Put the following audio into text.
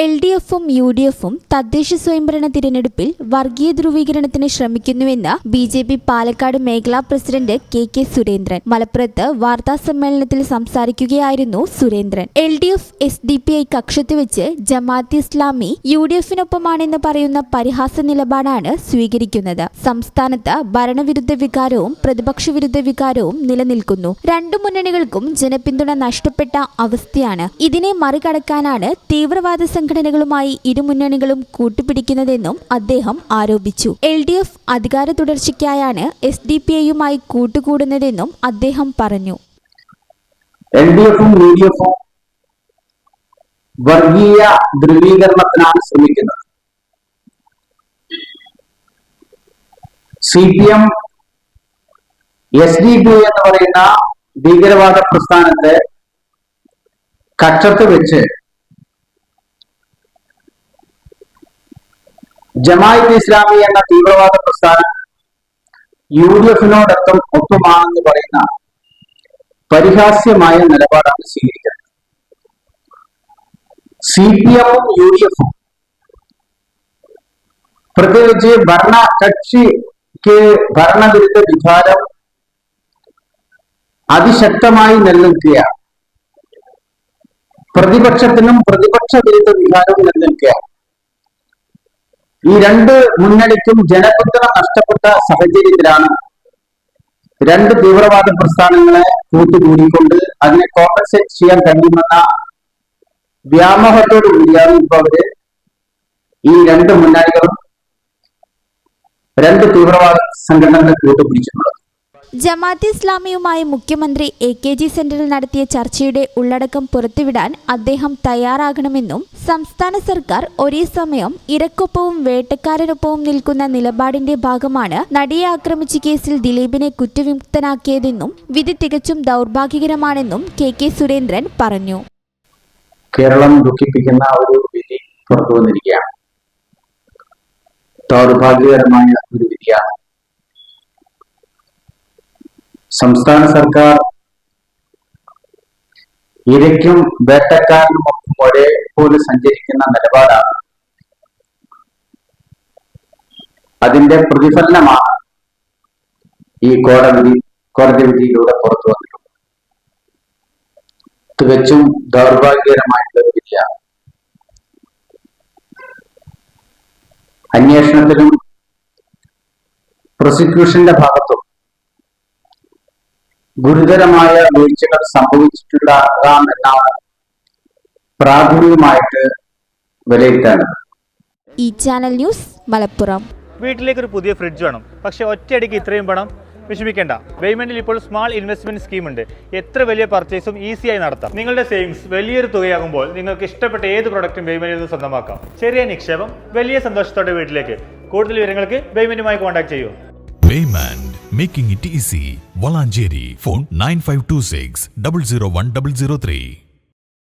L D എഫും U D എഫും തദ്ദേശ സ്വയംഭരണ തിരഞ്ഞെടുപ്പിൽ വർഗീയ ധ്രുവീകരണത്തിന് ശ്രമിക്കുന്നുവെന്ന് ബി ജെ പി പാലക്കാട് മേഖലാ പ്രസിഡന്റ് കെ കെ സുരേന്ദ്രൻ. മലപ്പുറത്ത് വാർത്താ സമ്മേളനത്തിൽ സംസാരിക്കുകയായിരുന്നു Surendran. L D F S D P I കക്ഷത്ത് വെച്ച് ജമാഅത്ത് ഇസ്ലാമി യു ഡി എഫിനൊപ്പമാണെന്ന് പറയുന്ന പരിഹാസ നിലപാടാണ് സ്വീകരിക്കുന്നത്. സംസ്ഥാനത്ത് ഭരണവിരുദ്ധ വികാരവും പ്രതിപക്ഷ വിരുദ്ധ വികാരവും നിലനിൽക്കുന്നു. രണ്ടു മുന്നണികൾക്കും ജനപിന്തുണ നഷ്ടപ്പെട്ട അവസ്ഥയാണ്. ഇതിനെ മറികടക്കാനാണ് തീവ്രവാദ സംഘടനകളുമായി ഇരുമുന്നണികളും കൂട്ടുപിടിക്കുന്നതെന്നും അദ്ദേഹം ആരോപിച്ചു. എൽ ഡി എഫ് അധികാര തുടർച്ചയ്ക്കായാണ് എസ് ഡി പി ഐയുമായി കൂട്ടുകൂടുന്നതെന്നും അദ്ദേഹം പറഞ്ഞു. എൽ ഡി എഫും യു ഡി എഫും വർഗീയ ധ്രുവീകരണത്തിനാണ് ശ്രമിക്കുന്നത്. C P M S D P എന്ന് പറയുന്ന ഭീകരവാദ പ്രസ്ഥാനത്തെ കക്ഷത്ത് വെച്ച് ജമായത്ത് ഇസ്ലാമി എന്ന തീവ്രവാദ പ്രസ്ഥാനം യു ഡി എഫിനോടൊപ്പം ഒപ്പമാണെന്ന് പറയുന്ന പരിഹാസ്യമായ നിലപാടാണ് സ്വീകരിക്കുന്നത്. സി പി എമ്മും യു ഡി എഫും പ്രത്യേകിച്ച് ഭരണ കക്ഷിക്ക് ഭരണവിരുദ്ധ വികാരം അതിശക്തമായി നിലനിൽക്കുകയാണ്. പ്രതിപക്ഷത്തിനും പ്രതിപക്ഷ വിരുദ്ധ വികാരവും നിലനിൽക്കുകയാണ്. ഈ രണ്ട് മുന്നണിക്കും ജനപിന്തുണ നഷ്ടപ്പെട്ട സാഹചര്യത്തിലാണ് രണ്ട് തീവ്രവാദ പ്രസ്ഥാനങ്ങളെ കൂട്ടുകൂടിക്കൊണ്ട് അതിനെ കോമ്പൻസേറ്റ് ചെയ്യാൻ കഴിയുമെന്ന വ്യാമോഹത്തോടു കൂടിയാണ് ഇപ്പൊ അവർ ഈ രണ്ട് മുന്നണികളും രണ്ട് തീവ്രവാദ സംഘടനകളെ കൂട്ടുപിടിച്ചിട്ടുള്ളത്. ജമാഅത്ത് ഇസ്ലാമിയുമായി മുഖ്യമന്ത്രി എ കെ ജി സെന്ററിൽ നടത്തിയ ചർച്ചയുടെ ഉള്ളടക്കം പുറത്തുവിടാൻ അദ്ദേഹം തയ്യാറാകണമെന്നും സംസ്ഥാന സർക്കാർ ഒരേ സമയം ഇരക്കൊപ്പവും വേട്ടക്കാരനൊപ്പവും നിൽക്കുന്ന നിലപാടിന്റെ ഭാഗമാണ് നടിയെ ആക്രമിച്ച കേസിൽ ദിലീപിനെ കുറ്റവിമുക്തനാക്കിയതെന്നും വിധി തികച്ചും ദൗർഭാഗ്യകരമാണെന്നും കെ കെ സുരേന്ദ്രൻ പറഞ്ഞു. കേരളം ദുഃഖിപ്പിക്കുന്ന ഒരു വിധി പുറത്തു വന്നിരിക്കുകയാണ് ദൗർഭാഗ്യകരമായ ഒരു വിധിയാണ്. സംസ്ഥാന സർക്കാർ ഇരയ്ക്കും വേട്ടക്കാരനുമൊപ്പം ഒരേപോലെ സഞ്ചരിക്കുന്ന നിലപാടാണ്. അതിന്റെ പ്രതിഫലനമാണ് ഈ കോടതി കോടതി വിധിയിലൂടെ പുറത്തു വന്നിട്ടുള്ളത്. തികച്ചും ദൗർഭാഗ്യകരമായിട്ടുള്ള വിധിയാണ്. അന്വേഷണത്തിലും പ്രോസിക്യൂഷന്റെ ഭാഗത്തും ഗുരുതരമായ വീഴ്ചകൾ സംഭവിച്ചിട്ടുണ്ടാകാം എന്നാണ് പ്രാഥമികമായിട്ട് വിലയിരുത്താനുള്ളത് ഈ ചാനൽ ന്യൂസ് മലപ്പുറം. വീട്ടിലേക്ക് ഒരു പുതിയ ഫ്രിഡ്ജ് വേണം. പക്ഷെ ഒറ്റയടിക്ക് ഇത്രയും പണം വിഷമിക്കേണ്ട. പേയ്മെന്റിൽ ഇപ്പോൾ സ്മാൾ ഇൻവെസ്റ്റ്മെന്റ് സ്കീം ഉണ്ട്. എത്ര വലിയ പർച്ചേസും ഈസിയായി നടത്താം. നിങ്ങളുടെ സേവിങ്സ് വലിയൊരു തുകയാകുമ്പോൾ നിങ്ങൾക്ക് ഇഷ്ടപ്പെട്ട ഏത് പ്രൊഡക്റ്റും പേയ്മെന്റിൽ നിന്ന് സ്വന്തമാക്കാം. ചെറിയ നിക്ഷേപം വലിയ സന്തോഷത്തോടെ വീട്ടിലേക്ക്. കൂടുതൽ വിവരങ്ങൾക്ക് പേയ്മെന്റുമായി കോൺടാക്ട് ചെയ്യൂ. Waymand, making it easy. Valanjeri, phone 9526 001 003.